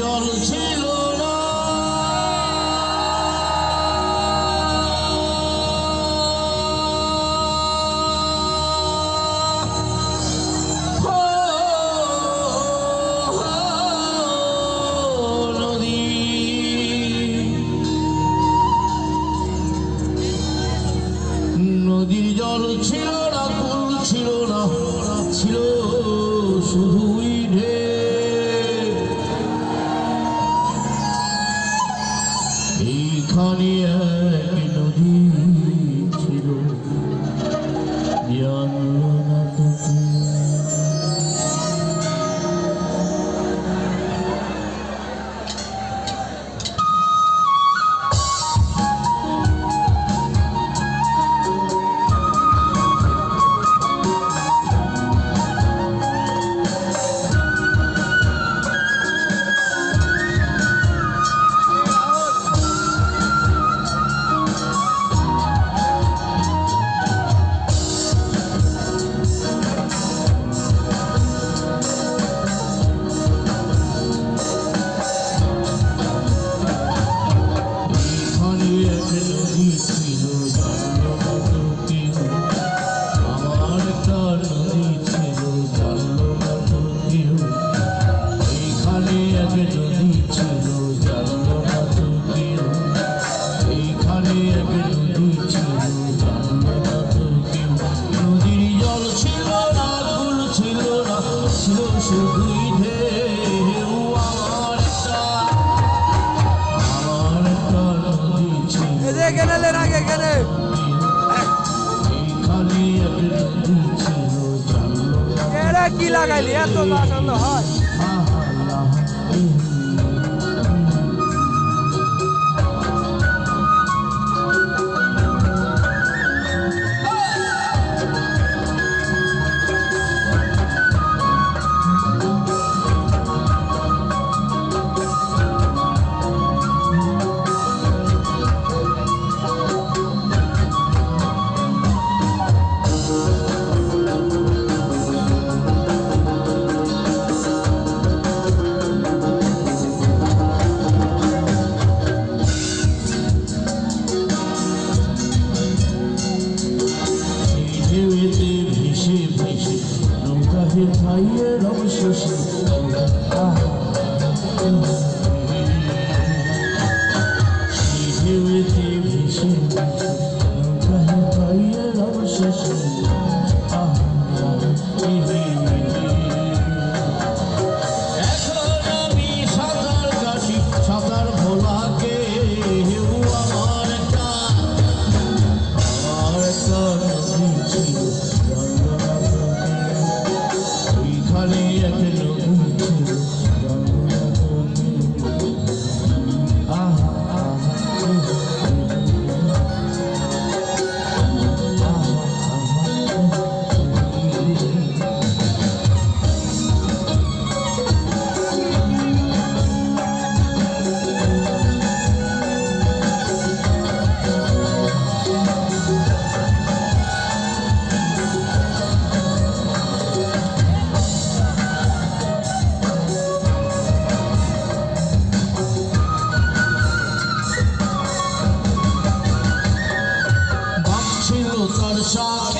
জল ছিল না। নদীর জল ছিল না কুল ছিল না ছিল শুধু কেনে লেন আগে কেনে কি লাগাইলি? এত হয়। Shah.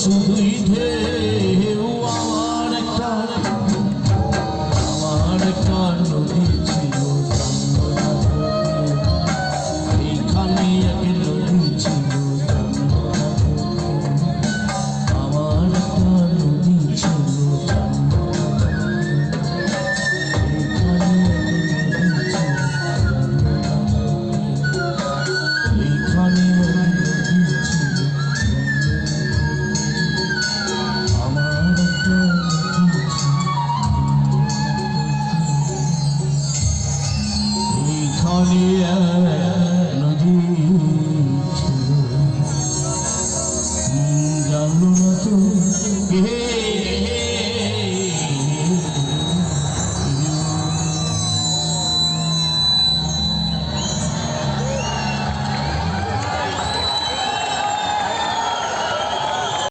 শুধুই ঢেউ।